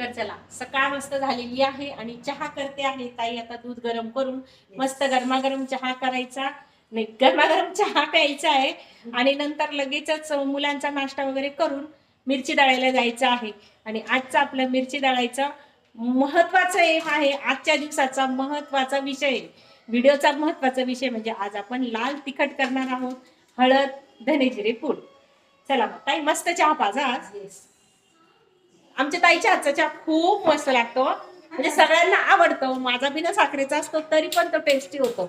तर चला सकाळ मस्त झालेली आहे आणि चहा करते आहे. ताई आता दूध गरम करून मस्त गरमागरम चहा करायचा. नाही गरमागरम चहा प्यायचा आहे. आणि नंतर लगेचच मुलांचा नाश्ता वगैरे करून मिरची दळायला जायचं आहे. आणि आजचा आपला मिरची दळायचा महत्त्वाचा एक आहे. आजच्या दिवसाचा महत्त्वाचा विषय. व्हिडिओचा महत्त्वाचा विषय म्हणजे आज आपण लाल तिखट करणार आहोत. हळद धनेजिरे पूड. चला मग ताई मस्त चहा पाजा आज. आमच्या ताईच्या हातचा चहा खूप मस्त लागतो. म्हणजे सगळ्यांना आवडतो. माझा बिना साखरेचा असतो तरी पण तो टेस्टी होतो.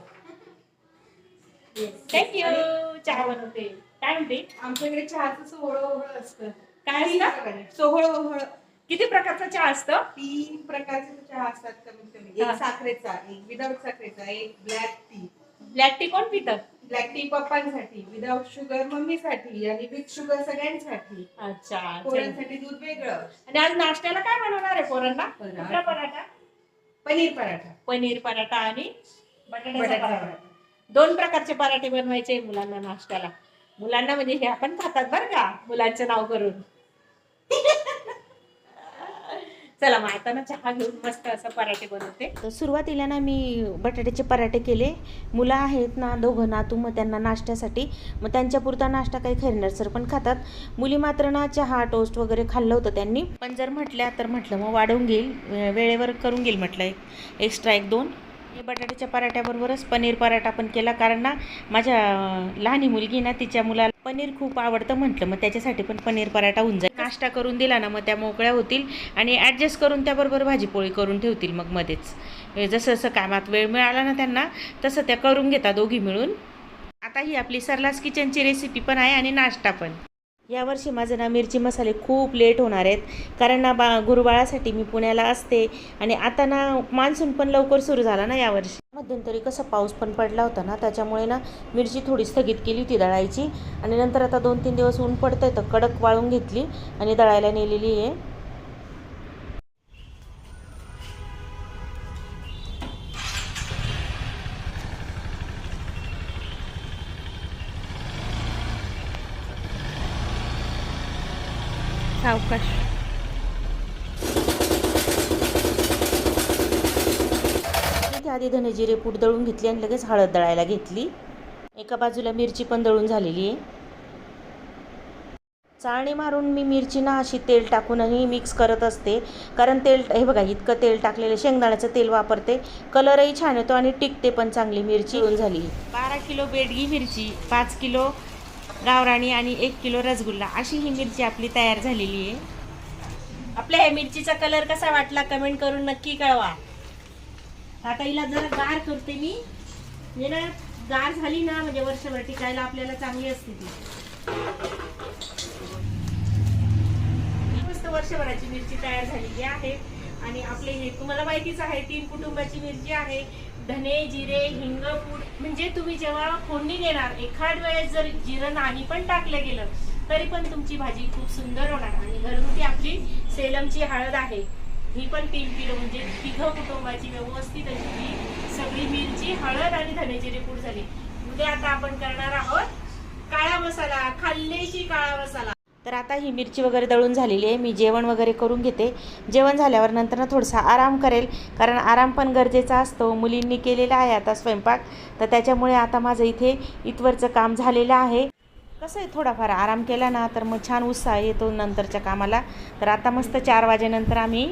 थँक्यू चहा बनवते. काय म्हणते? आमच्याकडे चहाचं सोहळं ओहळ असतं. काय तीन असतं? प्रकारे. सोहळं ओहळ. किती प्रकारचा चहा असतं? तीन प्रकारचे चहा असतात कमीत कमी. एक साखरेचा एक विदाउट साखरेचा एक ब्लॅक टी. ब्लॅक टी कोण पितं? ब्लॅक टी पप्पांसाठी विदाउट शुगर मम्मीसाठी आणि विथ शुगर सगळ्यांसाठी. अच्छा चल. पोरांसाठी दूध वेगळं. आणि आज नाश्त्याला काय बनवणार आहे पोरांना? पराठा. कुठला पराठा? पनीर पराठा. पनीर पराठा आणि बटाट्याचा पराठा. पराठा. दोन प्रकारचे पराठे बनवायचे मुलांना नाश्त्याला. मुलांना म्हणजे हे आपण खातात बरं का मुलांचं नाव करून. चला मग आता ना चहा घेऊन मस्त असं पराठे बनवते. तर सुरुवातीला ना मी बटाट्याचे पराठे केले. मुलं आहेत ना दोघं नातू मग त्यांना नाश्त्यासाठी. मग त्यांच्यापुरता नाश्ता काही खैरणार सर पण खातात. मुली मात्र ना चहा टोस्ट वगैरे खाल्लं होतं त्यांनी. पण जर म्हटल्या तर म्हटलं मग वाढवून घेईल. वेळेवर करून घेईल म्हटलं एक. एक्स्ट्रा एक दोन. मी बटाट्याच्या पराठ्याबरोबरच पनीर पराठा पण केला. कारण ना माझ्या लहानी मुलगी ना तिच्या मुलाला पनीर खूप आवडतं म्हटलं. मग त्याच्यासाठी पण पनीर पराठा होऊन जाईल. नाश्ता करून दिला ना मग त्या मोकळ्या होतील आणि ॲडजस्ट करून त्याबरोबर भाजीपोळी करून ठेवतील मग मध्येच. जसं जसं कामात वेळ मिळाला ना त्यांना तसं त्या करून घेतात दोघी मिळून. आता ही आपली सरलास किचनची रेसिपी पण आहे आणि नाश्ता पण. यावर्षी माझं ना मिरची मसाले खूप लेट होणार आहेत. कारण ना बा गुरुबाळासाठी मी पुण्याला असते आणि आता ना मान्सून पण लवकर सुरू झाला ना यावर्षी. मध्यंतरी कसं पाऊस पण पडला होता ना त्याच्यामुळे ना मिरची थोडी स्थगित केली होती दळायची. आणि नंतर आता दोन तीन दिवस ऊन पडतंय तर कडक वाळून घेतली आणि दळायला नेलेली आहे. सावकाश. आधी धनेजिरे पूड दळून घेतली आणि लगेच हळद दळायला घेतली. एका बाजूला मिरची पण दळून झालेली आहे. चाळणी मारून मी मिरची ना अशी तेल टाकूनही मिक्स करत असते. कारण तेल हे बघा इतकं तेल टाकलेलं शेंगदाण्याचं तेल वापरते. कलरही छान येतो आणि टिकते पण चांगली मिरची. झाली बारा किलो बेडगी मिरची पाच किलो गावराणी आणि एक किलो रसगुल्ला. अशी ही मिरची आपली तयार झालेली आहे. आपल्या ह्या मिरचीचा कलर कसा वाटला कमेंट करून नक्की कळवा. आता हिला जरा गार करते मी. म्हणजे ना गार झाली ना म्हणजे वर्षभर टिकायला आपल्याला चांगली असते ती. मस्त वर्षभराची मिरची तयार झालेली आहे. आणि आपले हे तुम्हाला माहितीच आहे तीन कुटुंबाची मिरची आहे. धने जिरे हिंग पूड म्हणजे तुम्ही जेव्हा फोडणी देणार एखाद वेळेस जर जिरं नाही पण टाकलं गेलं तरी पण तुमची भाजी खूप सुंदर होणार. आणि घरगुती आपली सेलमची हळद आहे. ही पण तीन किलो म्हणजे तिघ कुटुंबाची व्यवस्थित अशी ही सगळी मिरची हळद आणि धनेजिरे पूड झाली. उद्या आता आपण करणार आहोत काळा मसाला खाल्लेशी काळा मसाला. तर आता ही मिरची वगैरे दळून झालेली आहे. मी जेवण वगैरे करून घेते. जेवण झाल्यावर नंतर ना थोडासा आराम करेल. कारण आराम पण गरजेचा असतो. मुलींनी केलेला आहे आता स्वयंपाक. तर त्याच्यामुळे आता माझं इथे इथवरचं काम झालेलं आहे. कसं आहे थोडाफार आराम केला ना तर मग छान उत्साह येतो नंतरच्या कामाला. तर आता मस्त चार वाजेनंतर आम्ही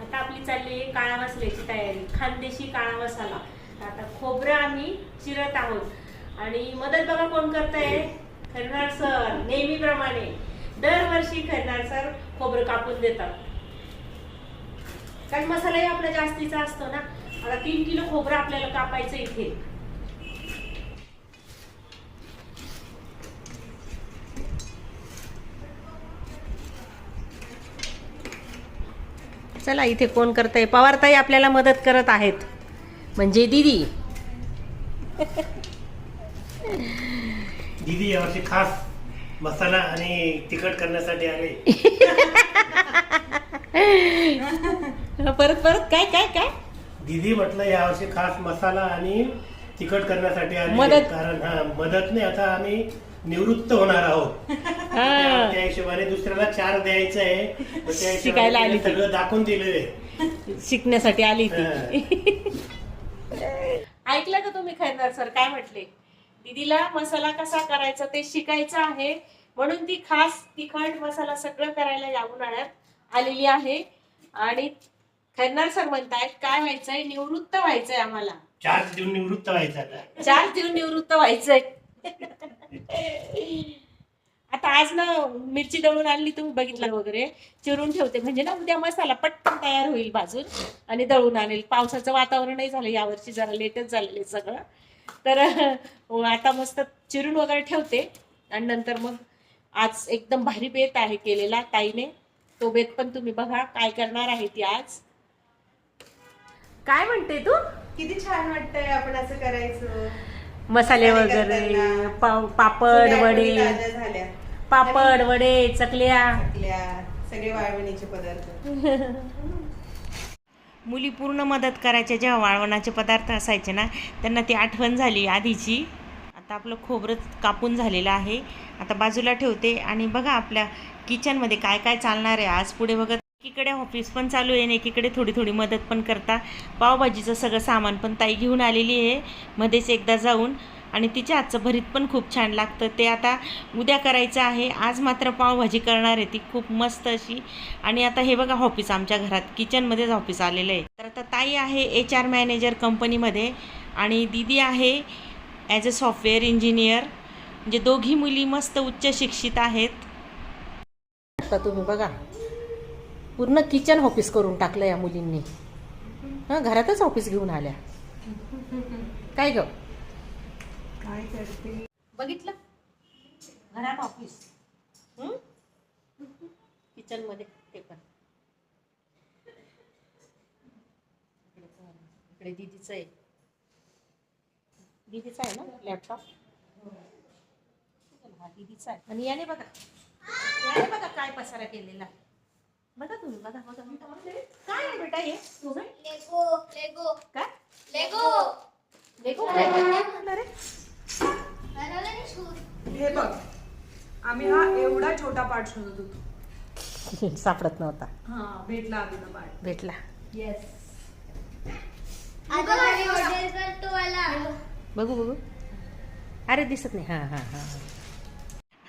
आता आपली चालली आहे काळा मसाल्याची तयारी. खानदेशी काळा मसाला आता खोबरं आम्ही चिरत आहोत. आणि मदत बघा कोण करताय. खरनार सर नेहमीप्रमाणे दरवर्षी खरनार सर खोबरं कापून देतात. कारण मसालाही आपला जास्तीचा असतो ना. आता तीन किलो खोबरं आपल्याला कापायचं इथे. चला इथे कोण करताय? पवारताई आपल्याला मदत करत आहेत. म्हणजे दिदी. दीदी यावर्षी खास मसाला आणि तिखट करण्यासाठी आले. परत परत काय काय काय? दीदी म्हटलं यावर्षी खास मसाला आणि तिखट करण्यासाठी आले. मदत. कारण हा मदत नाही आता आम्ही निवृत्त होणार आहोत. त्या हा. हिशोबाने दुसऱ्याला चार द्यायचं आहे त्या शिकायला आली. सगळं दाखवून दिलेलं शिकण्यासाठी आली ती. ऐकलं का तुम्ही खैरनार सर? काय म्हटले? दीदीला मसाला कसा करायचा ते शिकायचं आहे. म्हणून ती खास तिखट मसाला सगळं करायला या उन्हाळ्यात आलेली आहे. आणि खैरनार सर म्हणतायत काय व्हायचंय? निवृत्त व्हायचंय आम्हाला. चार्ज देऊन निवृत्त व्हायचं आता. चार देऊन निवृत्त व्हायचंय. आता आज ना मिरची दळून आणली तुम्ही बघितलं वगैरे चिरून ठेवते. म्हणजे ना उद्या मसाला पटकन तयार होईल भाजून आणि दळून आणेल. पावसाचं वातावरणही झालं यावर्षी जरा लेटच झालेलं आहे सगळं. तर आता मस्त चिरून वगैरे ठेवते. आणि नंतर मग आज एकदम भारी बेत आहे केलेला ताईने. तो बेत पण तुम्ही बघा काय करणार आहे ती आज. काय म्हणते तू? किती छान वाटतंय आपण असं करायचं. मसाले वगैरे. पाव- पापड वडे. झाल्या. पापड वडे चकल्या. सगळे वाळवणीचे पदार्थ. मुली पूर्ण मदत करायच्या जेव्हा वाळवणाचे पदार्थ असायचे ना त्यांना ती आठवण झाली आधीची. आता आपलं खोबरं कापून झालेलं आहे. आता बाजूला ठेवते आणि बघा आपल्या किचनमध्ये काय काय चालणार आहे. आज पुढे बघत एकीकडे ऑफिस पण चालू आहे आणि एकीकडे थोडी थोडी मदत पण करता. पावभाजीचं सगळं सामान पण ताई घेऊन आलेली आहे. मध्येच एकदा जाऊन. आणि तिच्या आजचं भरीत पण खूप छान लागतं. ते आता उद्या करायचं आहे. आज मात्र पावभाजी करणार आहे ती. खूप मस्त अशी. आणि आता हे बघा ऑफिस आमच्या घरात. किचनमध्येच ऑफिस आलेलं आहे. तर आता ताई आहे एच आर मॅनेजर कंपनीमध्ये आणि दीदी आहे ॲज अ सॉफ्टवेअर इंजिनियर म्हणजे दोघी मुली मस्त उच्च शिक्षित आहेत. आता तुम्ही बघा. पूर्ण किचन ऑफिस करून टाकलं या मुलींनी. हा घरातच ऑफिस घेऊन आल्या. काय ग? काय करते? बघितलं? घरात ऑफिस किचनमध्ये ते पण. इकडे दीदीचं आहे. दीदीचा आहे ना लॅपटॉप हा दीदीचा आहे. आणि याने बघा. याने बघा काय पसारा केलेला. बघा तुम्ही बघा बघा बघा. काय आहे बेटा हे? तुझं लेगो लेगो. काय? लेगो. लेगो? काय हे बघ आम्ही हा एवढा छोटा पार्ट शोधत होतो. सापडत नव्हता. हा भेटला आम्ही पार्ट येस बघू बघू. अरे दिसत नाही. हा हा हा.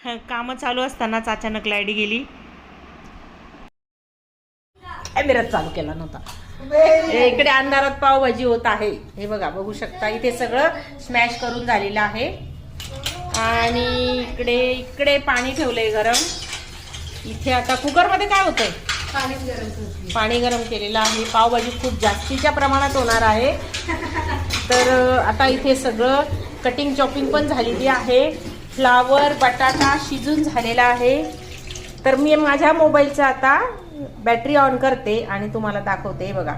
हं, कामं चालू असतानाच अचानक लाइट गेली. कॅमेराच चालू केला नव्हता. इकडे अंधारात पावभाजी होत आहे. हे बघा बघू शकता इथे सगळं स्मॅश करून झालेलं आहे. आणि इकडे इकडे पाणी ठेवलंय गरम. इथे आता कुकरमध्ये काय होतंय? पाणी गरम केलेलं आहे. पावभाजी खूप जास्तीच्या प्रमाणात होणार आहे. तर आता इथे सगळं कटिंग चॉपिंग पण झालेली आहे. फ्लावर बटाटा शिजून झालेला आहे. तर मी माझ्या मोबाईलचा आता बॅटरी ऑन करते आणि तुम्हाला दाखवते हे बघा.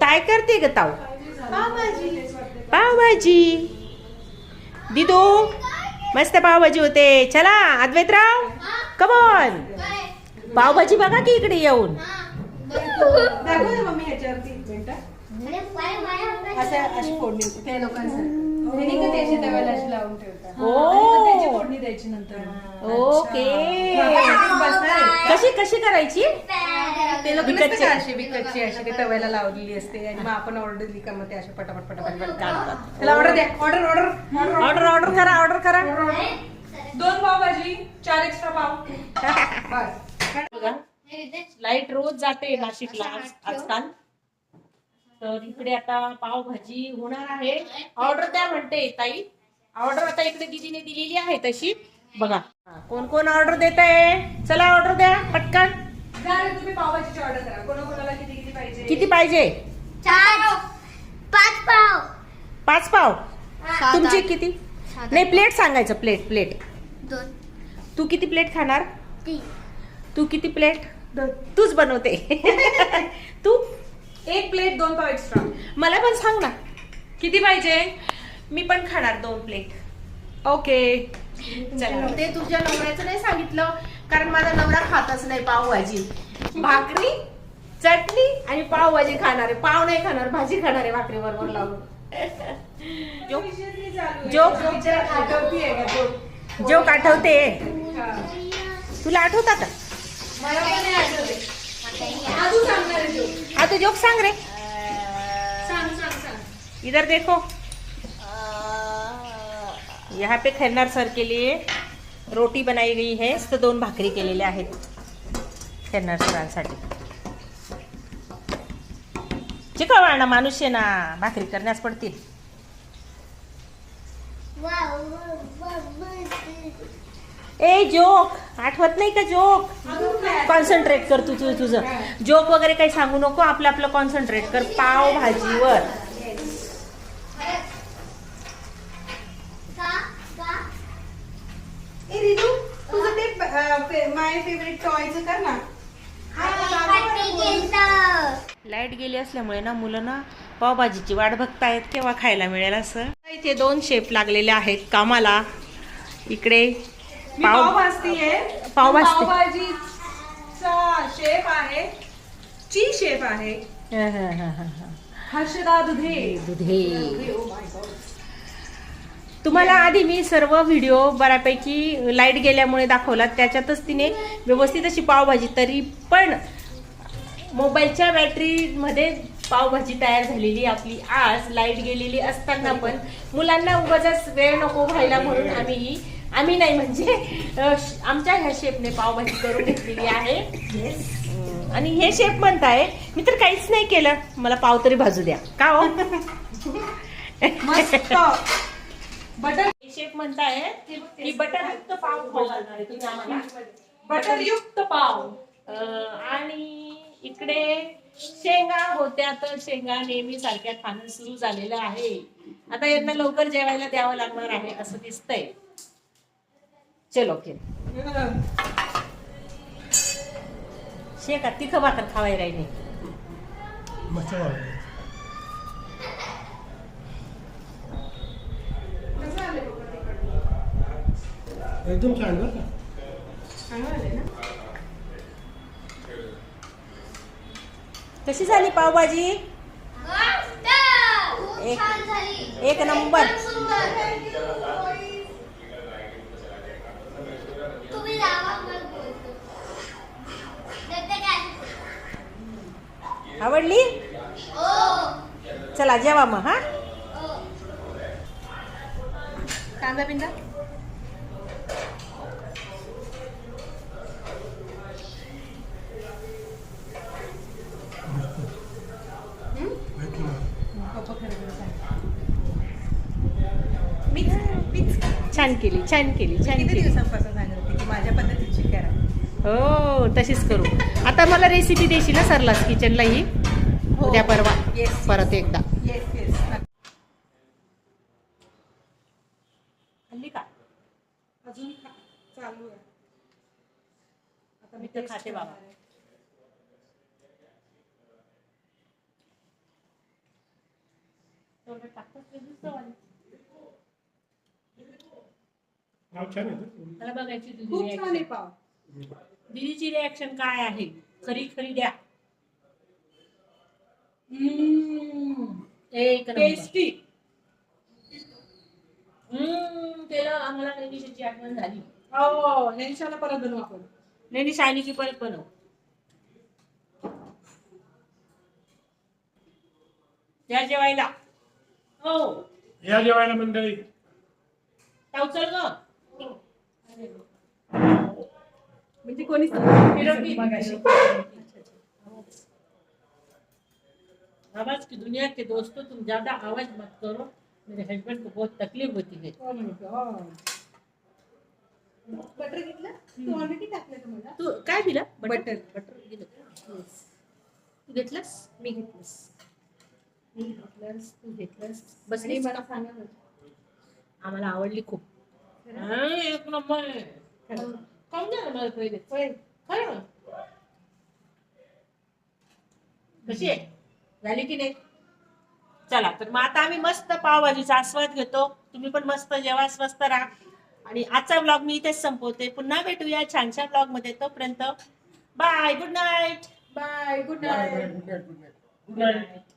काय करते ग ताऊ? पावभाजी. दिदू मस्त पावभाजी होते. चला अद्वैतराव कमॉन पावभाजी बघा की इकडे येऊन. अशी फोडणी होती. त्या लोकांसाठी. ते नाही का अशी तव्याला अशी लावून ठेवतात. आणि मग त्याची फोडणी द्यायची नंतर. ओके. कशी कशी करायची? ते लोक विकतचे. नसते का अशी विकतची अशी ते तव्याला लावलेली असते आणि मग आपण ऑर्डर दिली का मग ते असे पटापट पटापट काढतात त्याला ऑर्डर द्या. ऑर्डर ऑर्डर ऑर्डर ऑर्डर करा ऑर्डर करा. दोन पाव भाजी चार एक्स्ट्रा पाव. बस. बघा लाइट रोज जाते नाशिकला आज- आजकाल. तर इकडे आता पावभाजी होणार आहे. ऑर्डर द्या म्हणते ताई. ऑर्डर आता इकडे दीदीने दिलेली आहे तशी. बघा. कोण कोण ऑर्डर देत आहे चला ऑर्डर द्या पटकन. तुम्ही पावभाजीची ऑर्डर करा कोणाकोणाला किती किती पाहिजे? किती पाहिजे चार पाच पाव. पाच पाव तुमची. किती? नाही प्लेट सांगायचं प्लेट प्लेट दोन. तू किती प्लेट खाणार? तीन. तू किती प्लेट तूच बनवते. तू? एक प्लेट दोन पाव एक्स्ट्रा मला पण सांग ना. किती पाहिजे? मी पण खाणार दोन प्लेट. ओके. चला. ते तुझ्या नवऱ्याचं नाही सांगितलं कारण माझा नवरा खातच नाही पावभाजी. भाकरी चटणी आणि पावभाजी खाणार आहे. पाव नाही खाणार भाजी खाणार आहे भाकरी बरोबर लावून. जोक. आठवते. तुला आठवता. का मला पण नाही आठवते. तू जोक. सांग रे. सांग सांग सांग. इधर देखो. यहाँ पे खैरनार सर के लिए रोटी बनाई गई है तर दोन भाकरी केलेल्या आहेत खैरनार सरांसाठी. चिकवाणा माणूस आहे ना भाकरी करण्यास पडतील. ए जोक. आठवत नाही का जोक? कॉन्सन्ट्रेट कर तू तू तुझं. जोक वगैरे काही सांगू नको आपलं आपलं कॉन्सन्ट्रेट कर. पाव भाजीवर. का? का? ए रिदू तुझं ते माय फेवरेट टॉयचं कर ना. पट्टी केलं. लाइट गेली असल्यामुळे ना मुलं ना पावभाजीची वाट बघतायत केव्हा खायला मिळेल असं. इथे दोन शेप लागलेले आहेत कामाला. इकडे मी पाव भाजतीये पाव भाजते. पावभाजीचा शेफ आहे. ची शेफ आहे. हर्षदा दुधे. दुधे. Oh my God. तुम्हाला आधी मी सर्व व्हिडिओ बऱ्यापैकी लाइट गेल्यामुळे दाखवला. त्याच्यातच तिने व्यवस्थित अशी पावभाजी तरी पण मोबाईलच्या बॅटरीमध्ये पावभाजी तयार झालेली आपली. आज लाइट गेलेली असताना पण मुलांना उगाच वेळ नको व्हायला म्हणून आम्ही ही आम्ही नाही म्हणजे आमच्या ह्या शेफने पावभाजी करून घेतलेली आहे. आणि हे शेफ म्हणताय मी तर काहीच नाही केलं. मला पाव तरी भाजू द्या. का हो? बटर शेफ म्हणताय की बटर युक्त पाव बटर युक्त पाव. आणि इकडे शेंगा होत्या तर शेंगा नेहमी सारख्या खाणं सुरू झालेलं आहे. आता यांना लवकर जेवायला द्यावं लागणार आहे असं दिसतंय. चलो ओके शेका तिखं भाकर खावाय राहिली मस्त वाटलं. कसं आले बाबा तिकडनं? एकदम छान बरं का चांगलं आलंय ना कशी झाली पावभाजी मस्त. खूप एक- छान झाली. एक नंबर. एकदम सुंदर. तुम्ही लावा, मग बोलतो. देते काय? आवडली? ओ, चला जेवा मग हा? ओ. कांदा सांग. छान केली छान केली छान केली दिवसांपासून सांगत होते की माझ्या पद्धतीची करा हो तशीच करू. आता मला रेसिपी देशील ना सरलास किचनला ही. हो. उद्या परवा. परत एकदा. अजून चालू आहे. आता मी तर खाते बाबा. बघायची खूप छान आहे. पाव. दीदीची रिॲक्शन काय आहे? खरी खरी द्या. एक. टेस्टी हम्म, केलं आम्हाला नेहमीची आठवण झाली. हो नेनिशाला परत बनवू आपण. शायनी की परत बनव. त्या जेवायला. हो. या जेवायला मंडळी. ताव चल ग. म्हणजे कोणी आवाज की दुनिया के दोस्तों तुम ज्यादा आवाज मत करो मेरे हस्बैंड को बहुत तकलीफ होती है। Oh my God. बटर घेतलं? तू ऑलरेडी टाकलं का मला? तू काय दिलं? बटर. बटर दिलं? तू घेतलंस? मी घेतलंस. मी घेतलंस तू घेतलंस. बस मला सांगा. आम्हाला आवडली खूप. हा, एक नंबर. खाऊन द्या ना मला पहिले होय. खरं कशी आहे झाली की नाही चला तर मग आता आम्ही मस्त पावभाजीचा आस्वाद घेतो तुम्ही पण मस्त जेवा स्वस्त राहा. आणि आजचा ब्लॉग मी इथेच संपवते. पुन्हा भेटूया छानशा ब्लॉगमध्ये तोपर्यंत. Bye good night bye good night. Good night